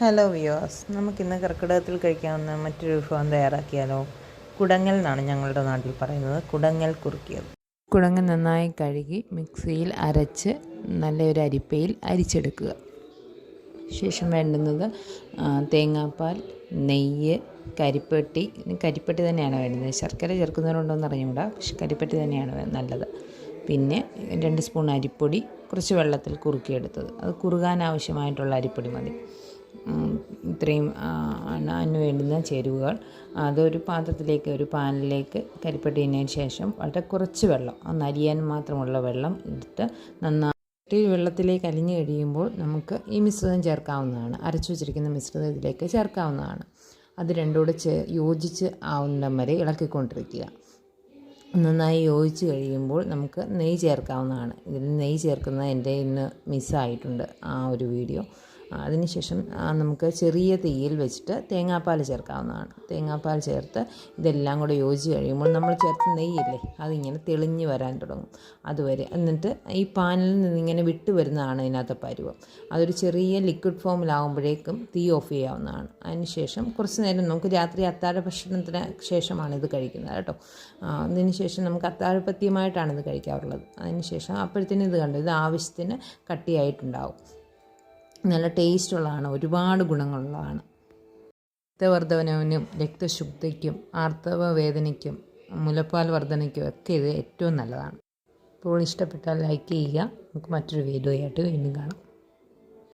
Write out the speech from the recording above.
Hello വിയോസ് നമുക്കിന്ന് കർക്കിടകത്തിൽ കഴിക്കാവുന്ന മറ്റൊരു വിഭവം തയ്യാറാക്കിയാലോ? കുടങ്ങൽ എന്നാണ് ഞങ്ങളുടെ നാട്ടിൽ പറയുന്നത്. കുടങ്ങൽ കുറുക്കിയത്. കുടങ്ങൽ നന്നായി കഴുകി മിക്സിയിൽ അരച്ച് നല്ലൊരു അരിപ്പയിൽ അരിച്ചെടുക്കുക. ശേഷം വേണ്ടുന്നത് തേങ്ങാപ്പാൽ നെയ്യ് കരിപ്പെട്ടി. കരിപ്പെട്ടി തന്നെയാണ് വേണ്ടത്. ശർക്കര ചേർക്കുന്നവരുണ്ടോയെന്ന് അറിഞ്ഞുകൂടാ. പക്ഷെ കരിപ്പെട്ടി തന്നെയാണ് നല്ലത്. പിന്നെ രണ്ട് സ്പൂൺ അരിപ്പൊടി കുറച്ച് വെള്ളത്തിൽ കുറുക്കിയെടുത്തത്. അത് കുറുകാൻ ആവശ്യമായിട്ടുള്ള അരിപ്പൊടി മതി. ഇത്രയും ആണ് അതിന് വേണ്ടുന്ന ചേരുവകൾ. അതൊരു പാത്രത്തിലേക്ക് ഒരു പാനിലേക്ക് കരിപ്പെട്ടി ശേഷം വളരെ കുറച്ച് വെള്ളം ഒന്ന് അരിയാൻ മാത്രമുള്ള വെള്ളം എടുത്ത് നന്നായി വെള്ളത്തിലേക്ക് അലിഞ്ഞു കഴിയുമ്പോൾ നമുക്ക് ഈ മിശ്രിതം ചേർക്കാവുന്നതാണ്. അരച്ചു വച്ചിരിക്കുന്ന മിശ്രിതം ഇതിലേക്ക് ചേർക്കാവുന്നതാണ്. അത് രണ്ടുകൂടെ ചേ യോജിച്ച് ആവുന്നിടം വരെ ഇളക്കിക്കൊണ്ടിരിക്കുക. നന്നായി യോജിച്ച് കഴിയുമ്പോൾ നമുക്ക് നെയ്യ് ചേർക്കാവുന്നതാണ്. ഇതിൽ നെയ്യ് ചേർക്കുന്നത് എന്റെ ഇന്ന് മിസ്സായിട്ടുണ്ട് ആ ഒരു വീഡിയോ. അതിനുശേഷം നമുക്ക് ചെറിയ തീയിൽ വെച്ചിട്ട് തേങ്ങാപ്പാൽ ചേർക്കാവുന്നതാണ്. തേങ്ങാപ്പാൽ ചേർത്ത് ഇതെല്ലാം കൂടെ യോജിച്ച് കഴിയുമ്പോൾ നമ്മൾ ചേർത്ത് നെയ്യില്ലേ അതിങ്ങനെ തെളിഞ്ഞ് വരാൻ തുടങ്ങും. അതുവരെ എന്നിട്ട് ഈ പാനിൽ നിന്നിങ്ങനെ വിട്ട് വരുന്നതാണ് ഇതിനകത്ത് പരുവം. അതൊരു ചെറിയ ലിക്വിഡ് ഫോമിലാകുമ്പോഴേക്കും തീ ഓഫ് ചെയ്യാവുന്നതാണ്. അതിനുശേഷം കുറച്ച് നേരം നമുക്ക് രാത്രി അത്താഴ ഭക്ഷണത്തിന് ശേഷമാണ് ഇത് കഴിക്കുന്നത് കേട്ടോ. അതിനുശേഷം അതിന് ശേഷം നമുക്ക് അത്താഴപത്യമായിട്ടാണ് ഇത് കഴിക്കാറുള്ളത്. അതിനുശേഷം അപ്പോഴത്തേനും ഇത് കണ്ടു ഇത് ആവശ്യത്തിന് കട്ടിയായിട്ടുണ്ടാവും. നല്ല ടേസ്റ്റുള്ളതാണ് ഒരുപാട് ഗുണങ്ങളുള്ളതാണ്. രക്തവർദ്ധനവിനും രക്തശുദ്ധിക്കും ആർത്തവ വേദനയ്ക്കും മുലപ്പാൽ വർധനയ്ക്കും ഒക്കെ ഇത് ഏറ്റവും നല്ലതാണ്. അപ്പോൾ ഇഷ്ടപ്പെട്ടാൽ ലൈക്ക് ചെയ്യുക. നമുക്ക് മറ്റൊരു വീഡിയോ ആയിട്ട് വീണ്ടും കാണാം.